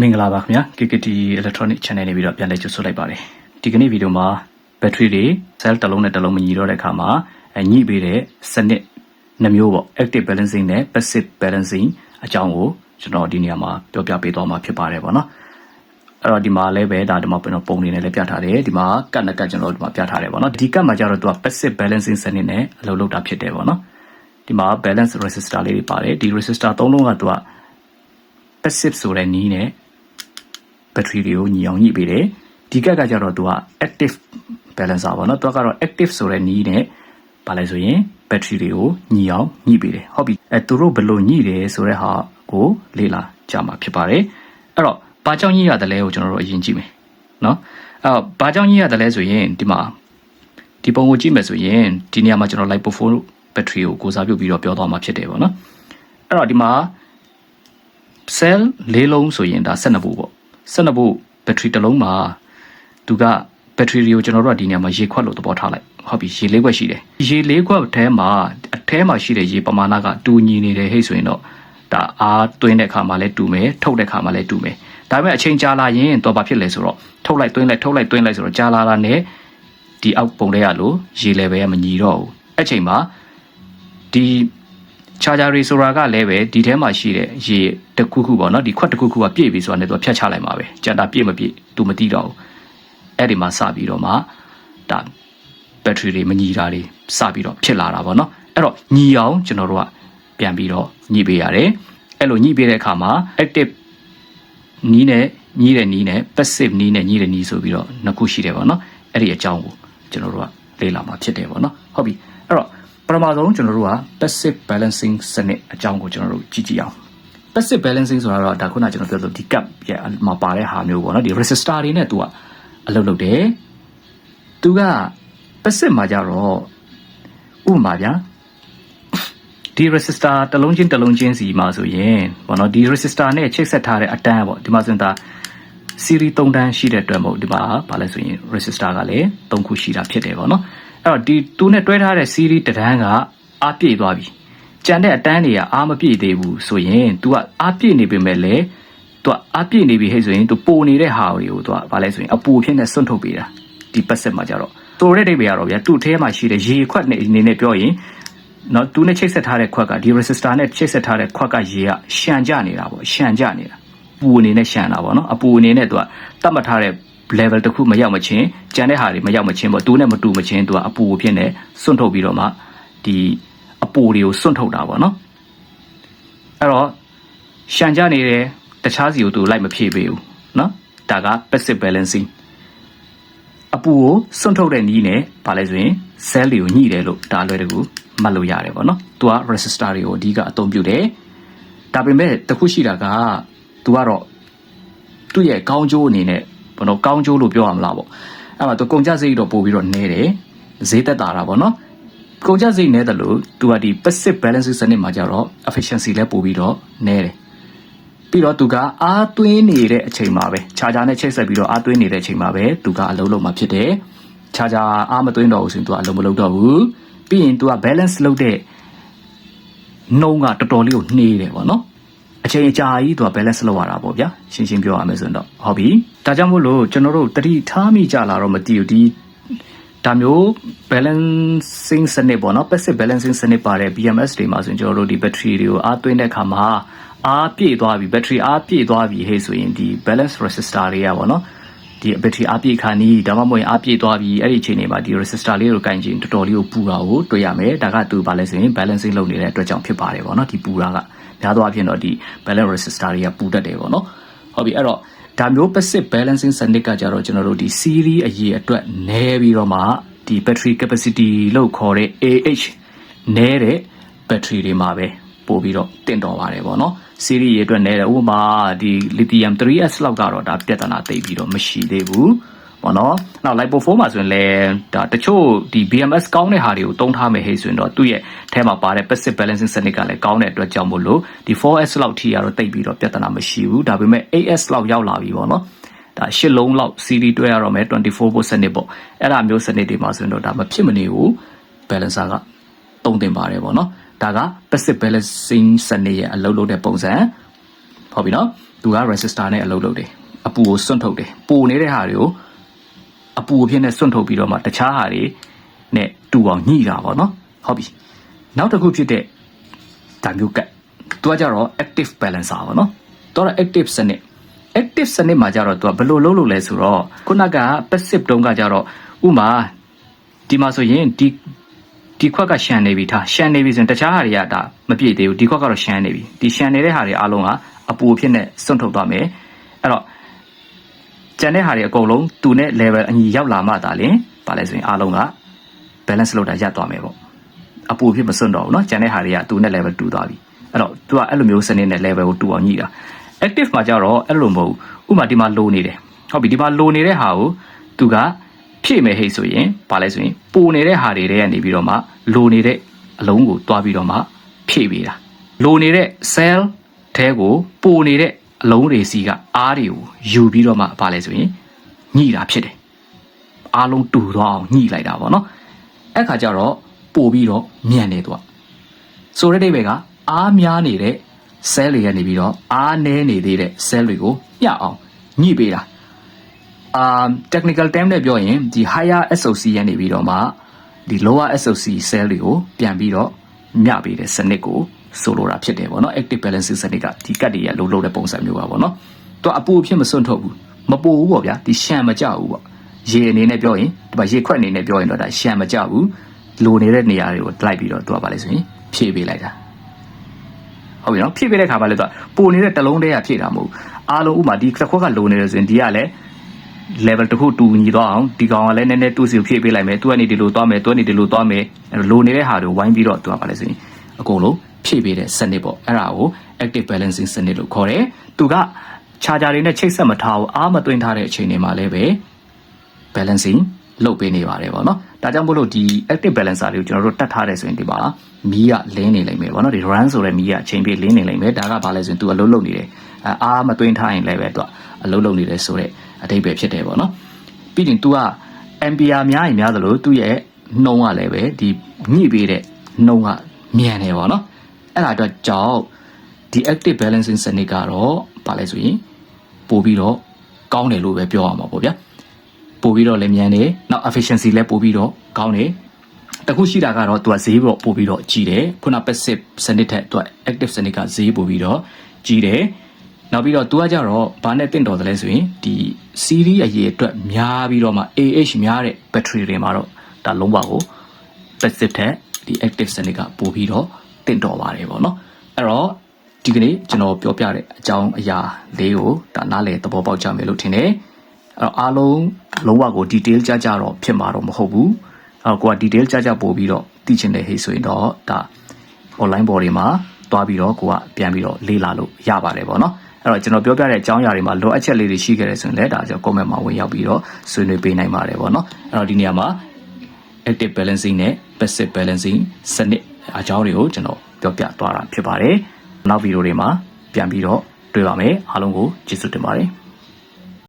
မင်္ဂလာပါခင်ဗျာ KKT Electronic Channel နေပြီးတော့ပြန်လည်ကြိုဆိုလိုက်ပါတယ်ဒီကနေ့ဗီဒီယိုမှာ battery တွေ cell တစ်လုံးနဲ့တစ်လုံးမညီတော့တဲ့အခါမှာအညှိပေးတဲ့စနစ်နှမျိုးပေါ့ active balancing နဲ့ passive balancing အကြောင်းကိုကျွန်တော်ဒီနေရာမှာပြောပြပေးသွားမှာဖြစ်ပါတယ်ပေါ့နော်အဲ့တော့ဒီမှာလည်းပဲဒါဒီမှာကျွန်တော်ပုံနေနဲ့လည်းပြထားတယ်ဒီမှာကတ်နဲ့ကတ်ကျွန်တော်ဒီမှာပြထားတယ်ပေါ့နော်ဒီကတ်မှာကျတော့သူက passive balancing စနစ်နဲ့အလုပ်လုပ်တာဖြစ်တယ်ပေါ့နော်ဒီမှာ balance resistor လေးတွေပါတယ်ဒီ resistor သုံးလုံးကသူက passive ဆိုတဲ့နည်းနဲ့ battery တွေကိုညီအောင်ညှိပေးတယ်ဒီကက်ကကြတော့သူက active balancer ပေါ့နော်သူကတော့ active ဆိုတဲ့နည်းနဲ့ဘာလဲဆိုရင် battery တွေကိုညီအောင်ညှိပေးတယ်ဟုတ်ပြီအဲသူတို့ဘယ်လိုညှိတယ်ဆိုတဲ့ဟာကိုလေ့လာကြမှာဖြစ်ပါတယ်အဲ့တော့ဘာကြောင့်ညှိရတယ်လဲကိုကျွန်တော်တို့အရင်ကြည့်မယ်နော်အဲ့တော့ဘာကြောင့်ညှိရတယ်လဲဆိုရင်ဒီမှာဒီပုံကိုကြည့်မယ်ဆိုရင်ဒီနေရာမှာကျွန်တော် lipo phone battery ကိုကိုစားပြုပြီးတော့ပြောသွားမှာဖြစ်တယ်ပေါ့နော်အဲ့တော့ဒီမှာ cell ၄လုံးဆိုရင်ဒါ12ဘူးပေါ့ 12ဘူး battery တစ်လုံးမှာသူက battery တွေကိုကျွန်တော်တို့ကဒီနေရာမှာရေခွက်လို့သဘောထားလိုက်ဟုတ်ပြီရေလေးခွက်ရှိတယ်ရေလေးခွက်ထဲမှာအထဲမှာရှိတဲ့ရေပမာဏကတူညီနေတယ်ဟဲ့ဆိုရင်တော့ဒါအားသွင်းတဲ့အခါမှာလည်းတူမယ်ထုတ်တဲ့အခါမှာလည်းတူမယ်ဒါပေမဲ့အချိန်ကြာလာရင်တော့ဘာဖြစ်လဲဆိုတော့ထုတ်လိုက်သွင်းလိုက်ထုတ်လိုက်သွင်းလိုက်ဆိုတော့ကြာလာတာနဲ့ဒီအောက်ပုံထဲရလို့ရေလေပဲမညီတော့ဘူးအဲ့ချိန်မှာဒီ charger တွေဆိုတာကလည်းပဲဒီထဲမှာရှိတဲ့ရေတစ်ခုခုပေါ့နော်ဒီခွက်တစ်ခုခုကပြည့်ပြီဆိုတာနဲ့သူကဖြတ်ချလိုက်မှာပဲကြံတာပြည့်မပြည့်သူမသိတော့ဘူးအဲ့ဒီမှာစပြီးတော့မှဒါ battery တွေမညီတာတွေစပြီးတော့ဖြစ်လာတာပေါ့နော်အဲ့တော့ညီအောင်ကျွန်တော်တို့ကပြန်ပြီးတော့ညှိပေးရတယ်အဲ့လိုညှိပေးတဲ့အခါမှာ active နီးနဲ့ညီးတဲ့နီးနဲ့ passive နီးနဲ့ညီးတဲ့နီးဆိုပြီးတော့နှစ်ခုရှိတယ်ပေါ့နော်အဲ့ဒီအကြောင်းကိုကျွန်တော်တို့ကလေ့လာမှာဖြစ်တယ်ပေါ့နော်ဟုတ်ပြီအဲ့တော့ ပထမဆုံးကျွန်တော်တို့က passive balancing စနစ်အကြောင်းကိုကျွန်တော်တို့ကြည့်ကြည့်အောင် passive balancing ဆိုတာတော့ဒါခုနကကျွန်တော်ပြောလို့ဒီ cap ရဲ့မှာပါတဲ့ဟာမျိုးပေါ့နော်ဒီ resistor တွေနဲ့သူကအလုပ်လုပ်တယ်သူက passive မှာကြတော့ဥပမာဗျာဒီ resistor တစ်လုံးချင်းတစ်လုံးချင်းစီမှာဆိုရင်ဘောနော်ဒီ resistor နဲ့ချိတ်ဆက်ထားတဲ့အတန်းပေါ့ဒီမှာဆိုရင်ဒါ series 3တန်းရှိတဲ့အတွက်မဟုတ်ဒီမှာဗာလဲဆိုရင် resistor ကလည်း3ခုရှိတာဖြစ်တယ်ပေါ့နော် အဲ့တော့ဒီသူနဲ့တွဲထားတဲ့ series တစ်တန်းကအားပြည့်သွားပြီကြံတဲ့အတန်းတွေကအားမပြည့်သေးဘူးဆိုရင် तू ကအားပြည့်နေပေမဲ့လည်း तू ကအားပြည့်နေပြီဟဲ့ဆိုရင် तू ပိုနေတဲ့ဟာတွေကို तू ကဗာလဲဆိုရင်အပူဖြစ်နေစွန့်ထုတ်ပေးတာဒီ passive မှာကြတော့တိုတဲ့ဒိတ်ပဲရတော့ဗျာသူ့ထဲမှာရှိတဲ့ရေခွက်နဲ့အနေနဲ့ပြောရင်နော်သူနဲ့ချိတ်ဆက်ထားတဲ့ခွက်ကဒီ resistor နဲ့ချိတ်ဆက်ထားတဲ့ခွက်ကရေကရှန်ကြနေတာပေါ့ရှန်ကြနေတာပူအနေနဲ့ရှန်တာပေါ့နော်အပူအနေနဲ့သူကတတ်မှတ်ထားတဲ့ level တစ်ခုမရောက်မချင်းကြံတဲ့ဟာတွေမရောက်မချင်းပေါ့သူနဲ့မတူမချင်းသူကအပူဖြစ်နေစွန့်ထုတ်ပြီးတော့မှဒီအပူတွေကိုစွန့်ထုတ်တာပေါ့နော်အဲ့တော့ရှန်ကြနေတဲ့တခြားစီကိုသူလိုက်မဖြည့်ပေးဘူးနော်ဒါက passive balancing အပူကိုစွန့်ထုတ်တဲ့နည်းနဲ့ဗာလဲဆိုရင် cell တွေကိုညှိတယ်လို့ဒါလွယ်တကူမှတ်လို့ရတယ်ပေါ့နော်။ तू က resistor တွေကိုအဓိကအသုံးပြုတယ်။ဒါပေမဲ့တခုရှိတာက तू ကတော့သူ့ရဲ့ကောင်းကျိုးအနေနဲ့ ဘောနော်ကောင်းကျိုးလို့ပြောရမလားပေါ့။အဲ့မှာ तू ကုန်ကြစိတ်တော့ပို့ပြီးတော့နဲတယ်။ဈေးသက်သာတာပေါ့နော်။ကုန်ကြစိတ်နဲတယ်လို့ तू ကဒီ passive balancing စနစ်မှာကြတော့ efficiency လည်းပို့ပြီးတော့နဲတယ်။ပြီးတော့သူကအားသွင်းနေတဲ့အချိန်မှာပဲခြားခြားနဲ့ချိတ်ဆက်ပြီးတော့အားသွင်းနေတဲ့အချိန်မှာပဲသူကအလုံးလုံးမှာဖြစ်တယ်။ခြားခြားအားမသွင်းတော့ဘူးဆိုရင်သူကအလုံးမလုံးတော့ဘူး။ပြီးရင်သူက balance လုပ်တဲ့နှုံးကတော်တော်လေးကိုနှေးတယ်ပေါ့နော်။ အချိန်အကြာကြီးသူက balance လုပ်ရတာပေါ့ဗျာ။ရှင်းရှင်းပြောရမယ်ဆိုရင်တော့ဟုတ်ပြီ။ဒါကြောင့်မို့လို့ကျွန်တော်တို့တတိထားမိကြလာတော့မသိဘူးဒီဒါမျိုး balancing စနစ်ပေါ့နော် passive balancing စနစ်ပါတဲ့ BMS တွေမှာဆိုရင်ကျွန်တော်တို့ဒီ battery တွေကိုအားသွင်းတဲ့အခါမှာအားပြည့်သွားပြီ battery အားပြည့်သွားပြီဟဲ့ဆိုရင်ဒီ balance resistor တွေကပေါ့နော် ဒီ battery အားပြည့်ခါနီးဒါမှမဟုတ်ရင်အားပြည့်သွားပြီအဲ့ဒီအချိန်တွေမှာဒီ resistor လေးကိုကင်ချင်တော်တော်လေးကိုပူတာကိုတွေ့ရမယ်ဒါကသူဘာလဲဆိုရင် balancing လုပ်နေတဲ့အတွက်ကြောင့်ဖြစ်ပါတယ်ပေါ့နော်ဒီပူတာကများသောအားဖြင့်တော့ဒီ balance resistor တွေကပူတတ်တယ်ပေါ့နော်ဟုတ်ပြီအဲ့တော့ဒါမျိုး passive balancing စနစ်ကကြတော့ကျွန်တော်တို့ဒီ series အရေးအတွက်နည်းပြီးတော့မှဒီ battery capacity လို့ခေါ်တဲ့ AH နည်းတဲ့ battery တွေမှာပဲ ပို့ပြီးတော့တင့်တော်ပါတယ်ပေါ့နော် series ရေအတွက်နည်းတယ်ဥပမာဒီ lithium 3s လောက်ကတော့ဒါပြဿနာသိပ်ပြီးတော့မရှိသေးဘူးပေါ့နော်နောက် lipo 4မှာဆိုရင်လည်းဒါတချို့ဒီ BMS ကောင်းတဲ့ဟာတွေကိုတုံးထားမယ်ဟေ့ဆိုရင်တော့သူ့ရဲ့အဲမှာပါတဲ့ passive balancing စနစ်ကလည်းကောင်းတဲ့အတွက်ကြောင့်မို့လို့ဒီ 4s လောက်ထိကတော့တိတ်ပြီးတော့ပြဿနာမရှိဘူးဒါပေမဲ့ 8s လောက်ရောက်လာပြီပေါ့နော်ဒါရှစ်လုံးလောက် CD တွဲရတော့မယ်24 volt စနစ်ပေါ့အဲ့ဒါမျိုးစနစ်တွေမှာဆိုရင်တော့ဒါမဖြစ်မနေဘူး balancer ကတုံးတင်ပါတယ်ပေါ့နော် ဒါက passive balancing စနစ်ရဲ့အလုပ်လုပ်တဲ့ပုံစံဟဟုတ်ပြီနော်သူက resistor နဲ့အလုပ်လုပ်တယ်အပူကိုစွန့်ထုတ်တယ်ပိုနေတဲ့ဟာတွေကိုအပူအဖြစ်နဲ့စွန့်ထုတ်ပြီးတော့မှတခြားဟာတွေနဲ့တူအောင်ညှိတာပေါ့နော်ဟုတ်ပြီနောက်တစ်ခုဖြစ်တဲ့ဒါမျိုးကတ်သူကကြတော့ active balancer ပေါ့နော်သူက active စနစ် active စနစ်မှာကြတော့သူကဘယ်လိုလုပ်လို့လဲဆိုတော့ခုနက passive တုံးကကြတော့ဥမာဒီမှာဆိုရင်ဒီ ဒီခွက်ကရှန်နေပြီထားရှန်နေပြီဆိုရင်တခြားဟာတွေကဒါမပြည့်သေးဘူးဒီခွက်ကတော့ရှန်နေပြီဒီရှန်နေတဲ့ဟာတွေအားလုံးကအပူအဖြစ်နဲ့စွန့်ထုတ်သွားမယ်အဲ့တော့ကျန်တဲ့ဟာတွေအကုန်လုံးသူနဲ့ level အညီရောက်လာမှသာလျှင်ပါလဲဆိုရင်အားလုံးက balance လုပ်တာရပ်သွားမယ်ပေါ့အပူအဖြစ်မစွန့်တော့ဘူးเนาะကျန်တဲ့ဟာတွေကသူနဲ့ level တူသွားပြီအဲ့တော့သူကအဲ့လိုမျိုးစနစ်နဲ့ level ကိုတူအောင်ညှိတာ active မှာကြတော့အဲ့လိုမဟုတ်ဘူးဥပမာဒီမှာ low နေတယ်ဟုတ်ပြီဒီမှာ low နေတဲ့ဟာကိုသူက ဖြည့်မယ်ဟိတ်ဆိုရင်ဘာလဲဆိုရင်ပိုနေတဲ့ဟာတွေထဲကနေပြီးတော့မှ low နေတဲ့အလုံးကိုတွားပြီးတော့မှဖြည့်ပေးတာ low နေတဲ့ cell ထဲကိုပိုနေတဲ့အလုံးတွေစီကအားတွေကိုယူပြီးတော့မှဘာလဲဆိုရင်ညှိတာဖြစ်တယ်အားလုံးတူသွားအောင်ညှိလိုက်တာပေါ့နော်အဲ့ခါကျတော့ပို့ပြီးတော့မြန်နေသွားဆိုတဲ့အိဗယ်ကအားများနေတဲ့ cell တွေကနေပြီးတော့အားနည်းနေသေးတဲ့ cell တွေကိုညှအောင်ညှိပေးတာ အာ technical term နဲ့ပြောရင်ဒီ higher SOC ရနေပြီးတော့မှဒီ lower SOC cell တွေကိုပြန်ပြီးတော့ညှပေးတဲ့စနစ်ကိုဆိုလိုတာဖြစ်တယ်ပေါ့နော် active balancing စနစ်ကဒီကတ်တွေရလုံးလုံးတဲ့ပုံစံမျိုးပါပေါ့နော်သူအပူအဖြစ်မစွန့်ထုတ်ဘူးမပူဘူးပေါ့ဗျာဒီရှံမကြဘူးပေါ့ရေအနေနဲ့ပြောရင်ဒီမှာရေခွက်အနေနဲ့ပြောရင်တော့ဒါရှံမကြဘူးလိုနေတဲ့နေရာတွေကိုလိုက်ပြီးတော့သူကပါလဲဆိုရင်ဖြည့်ပေးလိုက်တာဟုတ်ပြီနော်ဖြည့်ပေးတဲ့ခါမှလည်းသူကပိုနေတဲ့တစ်လုံးတည်းကဖြည့်တာမဟုတ်ဘူးအားလုံးဥမာဒီတစ်ခွက်ကလိုနေတယ်ဆိုရင်ဒီကလည်း level တစ်ခုတူညီသွားအောင်ဒီကောင်ကလည်းနည်းနည်းတူစီကိုဖြည့်ပေးလိုက်မယ်သူကနေဒီလိုသွားမယ်သူကနေဒီလိုသွားမယ်အဲ့လိုနေတဲ့ဟာတွေဝိုင်းပြီးတော့သူကပါလဲဆိုရင်အကုန်လုံးဖြည့်ပေးတဲ့စနစ်ပေါ့အဲ့ဒါကို active balancing စနစ်လို့ခေါ်တယ်သူက charger တွေနဲ့ချိတ်ဆက်မထားဘူးအားမသွင်းထားတဲ့အချိန်တွေမှာလည်းပဲ balancing လုပ်ပေးနေပါတယ်ပေါ့နော်ဒါကြောင့်မို့လို့ဒီ active balancer တွေကိုကျွန်တော်တို့တတ်ထားတယ်ဆိုရင်ဒီမှာမီးကလင်းနေလိမ့်မယ်ပေါ့နော်ဒီ run ဆိုတဲ့မီးကအချိန်ပြည့်လင်းနေလိမ့်မယ်ဒါကဘာလဲဆိုရင် तू အလုံးလုံးနေတယ်အဲအားမသွင်းထားရင်လည်းပဲ तू အလုံးလုံးနေတယ်ဆိုတော့ အတိတ်ပဲဖြစ်တယ်ပေါ့နော်ပြီးရင် तू က ampere များရင်များသလိုသူ့ရဲ့နှုံးကလည်းပဲဒီညှိပေးတဲ့နှုံးကမြန်တယ်ပေါ့နော်အဲ့ဒါတော့ကြောင့်ဒီ active balancing စနစ်ကတော့ဘာလဲဆိုရင်ပို့ပြီးတော့ကောင်းတယ်လို့ပဲပြောရမှာပေါ့ဗျာပို့ပြီးတော့လည်းမြန်တယ်နောက် efficiency လည်းပို့ပြီးတော့ကောင်းတယ်တခုရှိတာကတော့သူကဈေးပေါ့ပို့ပြီးတော့ကြီးတယ်ခုန passive စနစ်ထက်သူက active စနစ်ကဈေးပို့ပြီးတော့ကြီးတယ် နောက်ပြီးတော့သူကကြတော့ဘာနဲ့တင့်တော်တယ်လဲဆိုရင်ဒီ series အရေးအတွက်များပြီးတော့မှ AH များတဲ့ battery တွေမှာတော့ဒါလုံးဝကို passive ထက်ဒီ active စနစ်ကပို့ပြီးတော့တင့်တော်ပါတယ်ပေါ့နော်အဲ့တော့ဒီကနေ့ကျွန်တော်ပြောပြတဲ့အကြောင်းအရာလေးကိုဒါနားလည်သဘောပေါက်ကြမယ်လို့ထင်တယ်အဲ့တော့အားလုံးလုံးဝကို detail ကြကြတော့ဖြစ်မှာတော့မဟုတ်ဘူးအဲ့တော့ကိုက detail ကြကြပို့ပြီးတော့သိချင်တဲ့ဟိဆိုရင်တော့ဒါ online ပေါ်တွေမှာတွားပြီးတော့ကိုကပြန်ပြီးတော့လေ့လာလို့ရပါတယ်ပေါ့နော် အဲ့တော့ကျွန်တော်ပြောပြတဲ့အကြောင်းအရာတွေမှာလိုအပ်ချက်လေးတွေရှိခဲ့တယ်ဆိုရင်လည်းဒါကြောင့် comment မှာဝင်ရောက်ပြီးတော့ဆွေးနွေးပေးနိုင်ပါတယ်ပေါ့နော်အဲ့တော့ဒီနေရာမှာ active balancing နဲ့ passive balancing စနစ်အကြောင်းတွေကိုကျွန်တော်ပြောပြသွားတာဖြစ်ပါတယ်နောက်ဗီဒီယိုတွေမှာပြန်ပြီးတော့တွေ့ပါမယ်အားလုံးကိုကျေးဇူးတင်ပါတယ်